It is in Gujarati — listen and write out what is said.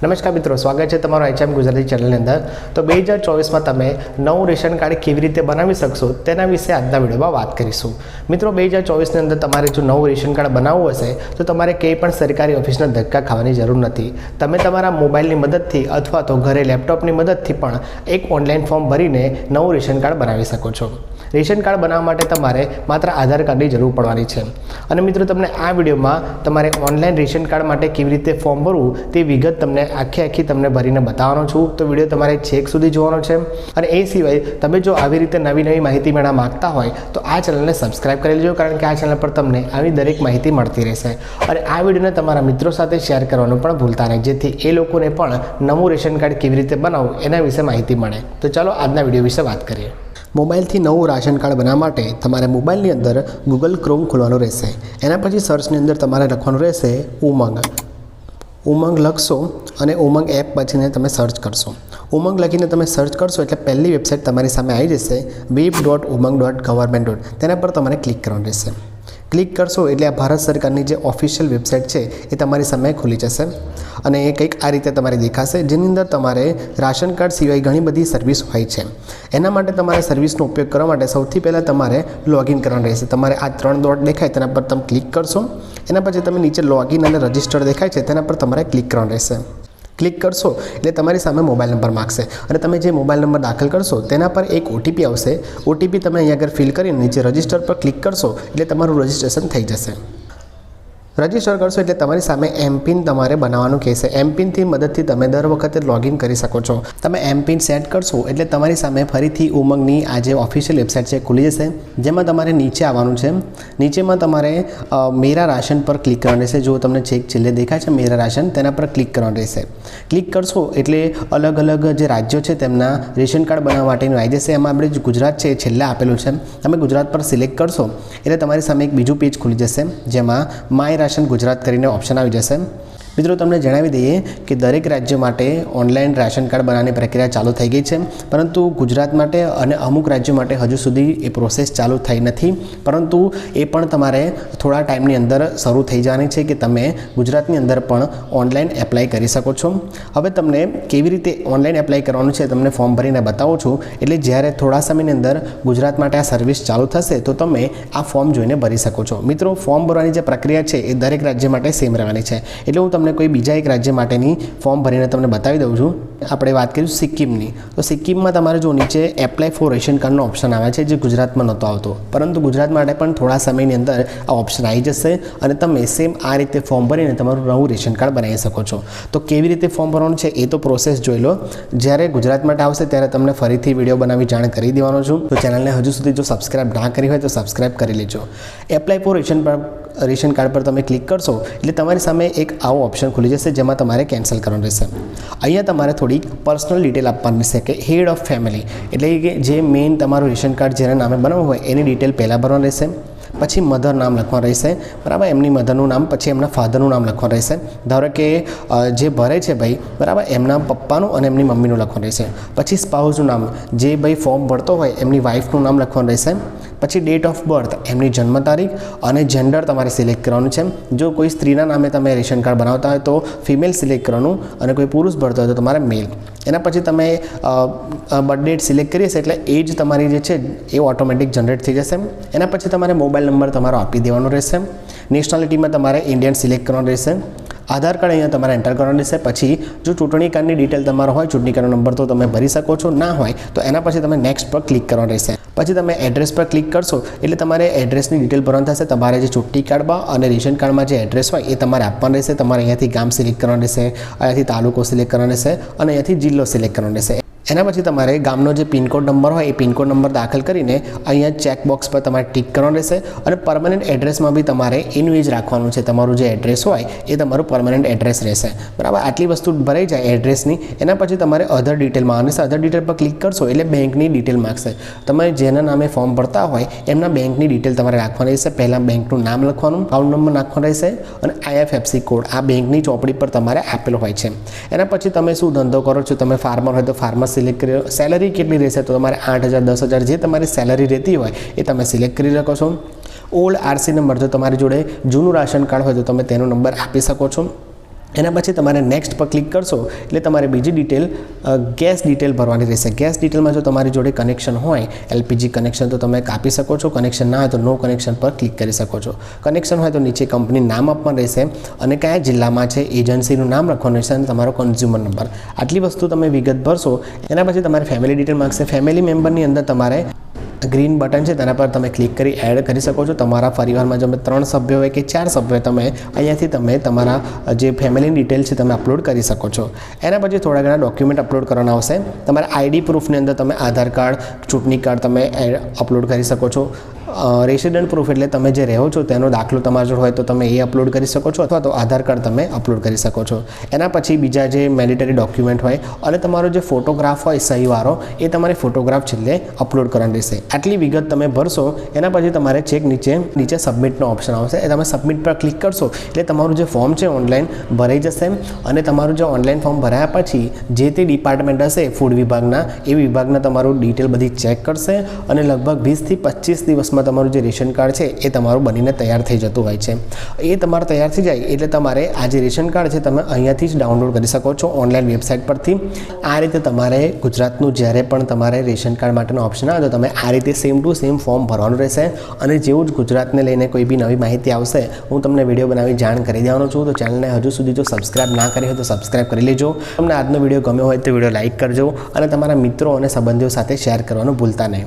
નમસ્કાર મિત્રો, સ્વાગત છે તમારો એચએમ ગુજરાતી ચેનલની અંદર. તો બે હજાર ચોવીસમાં તમે નવું રેશન કાર્ડ કેવી રીતે બનાવી શકશો તેના વિશે આજના વિડીયોમાં વાત કરીશું. મિત્રો, બે હજાર ચોવીસની અંદર તમારે જો નવું રેશન કાર્ડ બનાવવું હશે, તો તમારે કંઈ પણ સરકારી ઓફિસના ધક્કા ખાવાની જરૂર નથી. તમે તમારા મોબાઈલની મદદથી અથવા તો ઘરે લેપટોપની મદદથી પણ એક ઓનલાઈન ફોર્મ ભરીને નવું રેશન કાર્ડ બનાવી શકો છો. રેશન કાર્ડ બનાવવા માટે તમારે માત્ર આધાર કાર્ડની જરૂર પડવાની છે. અને મિત્રો, તમને આ વિડીયોમાં તમારે ઓનલાઈન રેશન કાર્ડ માટે કેવી રીતે ફોર્મ ભરવું તે વિગત તમને આખી આખી તમને ભરીને બતાવવાનો છું. તો વીડિયો તમારે છેક સુધી જોવાનો છે. અને એ સિવાય તમે જો આવી રીતે નવી નવી માહિતી મેળવવા માગતા હોય, તો આ ચેનલને સબસ્ક્રાઇબ કરી લેજો, કારણ કે આ ચેનલ પર તમને આવી દરેક માહિતી મળતી રહેશે. અને આ વિડીયોને તમારા મિત્રો સાથે શેર કરવાનું પણ ભૂલતા નહીં, જેથી એ લોકોને પણ નવું રેશન કાર્ડ કેવી રીતે બનાવવું એના વિશે માહિતી મળે. તો ચાલો આજના વીડિયો વિશે વાત કરીએ. મોબાઈલથી નવું રાશન કાર્ડ બનાવવા માટે તમારે મોબાઈલની અંદર ગૂગલ ક્રોમ ખોલવાનું રહેશે. એના પછી સર્ચની અંદર તમારે લખવાનું રહેશે ઉમંગ. ઉમંગ લખશો અને ઉમંગ એપ પછીને તમે સર્ચ કરશો. ઉમંગ લખીને તમે સર્ચ કરશો એટલે પહેલી વેબસાઇટ તમારી સામે આવી જશે web dot Umang dot government dot તેના પર તમારે ક્લિક કરવાનું રહેશે. ક્લિક કરશો એટલે આ ભારત સરકારની જે ઓફિશિયલ વેબસાઇટ છે, એ તમારી સામે ખુલી જશે. અને એ કંઈક આ રીતે તમારે દેખાશે, જેની અંદર તમારે રાશન કાર્ડ સિવાય ઘણી બધી સર્વિસ હોય છે. એના માટે તમારે સર્વિસનો ઉપયોગ કરવા માટે સૌથી પહેલાં તમારે લોગિન કરવાનું રહેશે. તમારે આ ત્રણ ડોટ દેખાય, તેના પર તમે ક્લિક કરશો. એના પછી તમે નીચે લોગિન અને રજિસ્ટર દેખાય છે, તેના પર તમારે ક્લિક કરવાનું રહેશે. ક્લિક કરશો, એટલે તમારી સામે મોબાઈલ નંબર માગશે. અને તમે જે મોબાઈલ નંબર દાખલ કરશો, તેના પર એક ઓટીપી આવશે. ઓટીપી તમે અહીંયા આગળ ફિલ કરીને નીચે રજિસ્ટર પર ક્લિક કરશો, એટલે તમારું રજિસ્ટ્રેશન થઈ જશે. રજિસ્ટર કરશો એટલે તમારી સામે એમપિન તમારે બનાવવાનું કહેશે. એમપિનથી મદદથી તમે દર વખતે લોગિન કરી શકો છો. તમે એમપિન સેટ કરશો એટલે તમારી સામે ફરીથી ઉમંગની આ જે ઓફિશિયલ વેબસાઇટ છે ખુલી જશે. જેમાં તમારે નીચે આવવાનું છે. નીચેમાં તમારે મેરા રાશન પર ક્લિક કરવાનું રહેશે. જો તમને ચેક છેલ્લે દેખાય છે મેરા રાશન, તેના પર ક્લિક કરવાનું રહેશે. ક્લિક કરશો એટલે અલગ અલગ જે રાજ્યો છે તેમના રેશન કાર્ડ બનાવવા માટેનું આવી જશે. એમાં આપણે ગુજરાત છે એ છેલ્લે આપેલું છે. તમે ગુજરાત પર સિલેક્ટ કરશો એટલે તમારી સામે એક બીજું પેજ ખુલી જશે. જેમાં માય રાશન ગુજરાત કરીને ઓપ્શન આવી જશે. મિત્રો, તમને જણાવી દઈએ કે દરેક રાજ્ય માટે ઓનલાઈન રાશન કાર્ડ બનાવવાની પ્રક્રિયા ચાલુ થઈ ગઈ છે. પરંતુ ગુજરાત માટે અને અમુક રાજ્યો માટે હજુ સુધી એ પ્રોસેસ ચાલુ થઈ નથી. પરંતુ એ પણ તમારે થોડા ટાઈમની અંદર શરૂ થઈ જવાની છે કે તમે ગુજરાતની અંદર પણ ઓનલાઈન એપ્લાય કરી શકો છો. હવે તમને કેવી રીતે ઓનલાઈન એપ્લાય કરવાનું છે તમને ફોર્મ ભરીને બતાવું છું. એટલે જ્યારે થોડા સમયની અંદર ગુજરાત માટે આ સર્વિસ ચાલુ થશે, તો તમે આ ફોર્મ જોઈને ભરી શકો છો. મિત્રો, ફોર્મ ભરવાની જે પ્રક્રિયા છે એ દરેક રાજ્ય માટે સેમ રહેવાની છે. એટલે હું તમને કોઈ બીજા એક રાજ્ય માટેની ફોર્મ ભરીને તમને બતાવી દઉં છું. આપણે વાત કરીશું સિક્કિમની. તો સિક્કિમમાં તમારે જો નીચે એપ્લાય ફોર રેશન કાર્ડનો ઓપ્શન આવે છે જે ગુજરાતમાં નહોતો આવતો. પરંતુ ગુજરાત માટે પણ થોડા સમયની અંદર આ ઓપ્શન આવી જશે અને તમે સેમ આ રીતે ફોર્મ ભરીને તમારું નવું રેશન કાર્ડ બનાવી શકો છો. તો કેવી રીતે ફોર્મ ભરવાનું છે એ તો પ્રોસેસ જોઈ લો. જ્યારે ગુજરાત માટે આવશે ત્યારે તમને ફરીથી વીડિયો બનાવી જાણ કરી દેવાનો છું. તો ચેનલને હજુ સુધી જો સબસ્ક્રાઇબ ના કરી હોય તો સબસ્ક્રાઇબ કરી લેજો. એપ્લાય ફોર રેશન પર રેશન કાર્ડ પર તમે ક્લિક કરશો, એટલે તમારી સામે એક આવો ઓપ્શન ખુલી જશે જેમાં તમારે કેન્સલ કરવાનું રહેશે. અહીંયા તમારે થોડીક પર્સનલ ડિટેલ આપવાની રહેશે કે હેડ ઓફ ફેમિલી, એટલે કે જે મેઇન તમારું રેશન કાર્ડ જેના નામે બનાવવું હોય એની ડિટેલ પહેલાં ભરવાનું રહેશે, પછી મધર નામ લખવાનું રહેશે, બરાબર? એમની મધરનું નામ, પછી એમના ફાધરનું નામ લખવાનું રહેશે. ધારો કે જે ભરે છે ભાઈ, બરાબર? એમના પપ્પાનું અને એમની મમ્મીનું લખવાનું રહેશે. પછી સ્પાઉસનું નામ, જે ભાઈ ફોર્મ ભરતો હોય એમની વાઈફનું નામ લખવાનું રહેશે. પછી ડેટ ઓફ બર્થ એમની જન્મ તારીખ અને જેન્ડર તમારે સિલેક્ટ કરવાનું છે જો કોઈ સ્ત્રીના નામે તમે રેશન કાર્ડ બનાવતા હોય તો ફિમેલ સિલેક્ટ કરવાનું અને કોઈ પુરુષ ભરતો હોય તો તમારે મેલ એના પછી તમે બર્થ ડેટ સિલેક્ટ કરીએ એટલે એજ તમારી જે છે એ ઓટોમેટિક જનરેટ થઈ જશે એના પછી તમારે મોબાઈલ નંબર તમારો આપી દેવાનો રહેશે નેશનાલિટીમાં તમારે ઇન્ડિયન સિલેક્ટ કરવાનું રહેશે આધાર કાર્ડ અહીંયા તમારે એન્ટર કરવાનું રહેશે પછી જો ચૂંટણી કાર્ડની ડિટેલ તમારો હોય, ચૂંટણી કાર્ડનો નંબર તો તમે ભરી શકો છો. ના હોય, તો એના પછી તમે નેક્સ્ટ પર ક્લિક કરવાનું રહેશે. પછી તમે એડ્રેસ પર ક્લિક કરશો, એટલે તમારે એડ્રેસની ડિટેલ ભરવાની થશે. તમારે જે ચૂંટણી કાર્ડમાં અને રેશન કાર્ડમાં જે એડ્રેસ હોય, એ તમારે આપવાનું રહેશે. તમારે અહીંયાથી ગામ સિલેક્ટ કરવાનું રહેશે, અહીંયાથી તાલુકો સિલેક્ટ કરવાનો રહેશે અને અહીંયાથી જિલ્લો સિલેક્ટ કરવાનો રહેશે. એના પછી તમારે ગામનો જે પિનકોડ નંબર હોય એ પિનકોડ નંબર દાખલ કરીને અહીંયા ચેક બોક્સ પર તમારે ટીક કરવાનું રહેશે અને પરમનન્ટ એડ્રેસમાં બી તમારે ઇનવેજ રાખવાનું છે. તમારું જે એડ્રેસ હોય એ તમારું પરમનન્ટ એડ્રેસ રહેશે. બરાબર? આટલી વસ્તુ ભરાઈ જાય એડ્રેસની. એના પછી તમારે અધર ડિટેલમાં છે અધર ડિટેલ પર ક્લિક કરશો એટલે બેંકની ડિટેલ માગશે. તમે જેના નામે ફોર્મ ભરતા હોય એમના બેંકની ડિટેલ તમારે રાખવાની રહેશે. પહેલાં બેંકનું નામ લખવાનું અકાઉન્ટ નંબર નાખવાનો રહેશે અને આઈએફએફસી કોડ આ બેંકની ચોપડી પર તમારે આપેલો હોય છે. એના પછી તમે શું ધંધો કરો છો? તમે ફાર્મર હોય તો ફાર્મર સિલેક્ટ કરી સેલરી કેટલી રહેશે? તો તમારે આઠ હજાર, દસ હજાર જે તમારી સેલરી રહેતી હોય, એ તમે સિલેક્ટ કરી શકો છો. ઓલ્ડ આરસી નંબર જો તમારી જોડે જૂનું રાશન કાર્ડ હોય, તો તમે તેનો નંબર આપી શકો છો. એના પછી તમારે નેક્સ્ટ પર ક્લિક કરશો, એટલે તમારે બીજી ડિટેલ ગેસ ડિટેલ ભરવાની રહેશે. ગેસ ડિટેલમાં જો તમારી જોડે કનેક્શન હોય એલપીજી કનેક્શન તો તમે કાપી શકો છો. કનેક્શન ના હોય તો નો કનેક્શન પર ક્લિક કરી શકો છો. કનેક્શન હોય તો નીચે કંપની નામ આપવાનું રહેશે અને કયા જિલ્લામાં છે એજન્સીનું નામ લખવાનું રહેશે અને તમારો કન્ઝ્યુમર નંબર આટલી વસ્તુ તમે વિગત ભરશો, એના પછી તમારે ફેમિલી ડિટેલ માગશે. ફેમિલી મેમ્બરની અંદર તમારે ગ્રીન બટન છે, તેના પર તમે ક્લિક કરી એડ કરી શકો છો. તમારા પરિવારમાં જો ત્રણ સભ્યો હોય કે ચાર સભ્યો તમે અહીંયાથી તમે તમારા જે ફેમિલી ડિટેલ છે, તમે અપલોડ કરી શકો છો. એના પછી થોડા ઘણા ડોક્યુમેન્ટ અપલોડ કરવાના આવશે. તમારા આઈડી પ્રૂફની અંદર તમે આધાર કાર્ડ ચૂંટણી કાર્ડ તમે અપલોડ કરી શકો છો. રેસિડન્ટ પ્રૂફ એટલે તમે જે રહો છો તેનો દાખલો તમારા જોડે હોય તો તમે એ અપલોડ કરી શકો છો અથવા તો આધાર કાર્ડ તમે અપલોડ કરી શકો છો. એના પછી બીજા જે મેન્ડેટરી ડોક્યુમેન્ટ હોય અને તમારો જે ફોટોગ્રાફ હોય સહીવારો એ તમારે ફોટોગ્રાફ છેલ્લે અપલોડ કરવાનો રહેશે. આટલી વિગત તમે ભરશો, એના પછી તમારે ચેક નીચે નીચે સબમિટનો ઓપ્શન આવશે. એ તમે સબમિટ પર ક્લિક કરશો એટલે તમારું જે ફોર્મ છે ઓનલાઈન ભરાઈ જશે અને તમારું જે ઓનલાઈન ફોર્મ ભરાયા પછી જે તે ડિપાર્ટમેન્ટ હશે ફૂડ વિભાગના, એ વિભાગના તમારું ડિટેલ બધી ચેક કરશે અને લગભગ વીસથી પચીસ દિવસમાં તમારું જે રેશન કાર્ડ છે એ તમારું બનીને તૈયાર થઈ જતું હોય છે. એ તમારે તૈયાર થઈ જાય એટલે તમારે આ જે રેશન કાર્ડ છે તમે અહીંયાથી જ ડાઉનલોડ કરી શકો છો ઓનલાઈન વેબસાઇટ પરથી. આ રીતે તમારે ગુજરાતનું જ્યારે પણ તમારે રેશન કાર્ડ માટેનો ઓપ્શન આવે તો તમે આ રીતે સેમ ટુ સેમ ફોર્મ ભરવાનું રહેશે. અને જેવું જ ગુજરાતને લઈને કોઈ બી નવી માહિતી આવશે, હું તમને વીડિયો બનાવી જાણ કરી દેવાનો છું. તો ચેનલને હજુ સુધી જો સબસ્ક્રાઇબ ના કરી હોય તો સબસ્ક્રાઇબ કરી લેજો. તમને આજનો વીડિયો ગમ્યો હોય તો વીડિયો લાઇક કરજો અને તમારા મિત્રો અને સંબંધીઓ સાથે શેર કરવાનું ભૂલતા નહીં.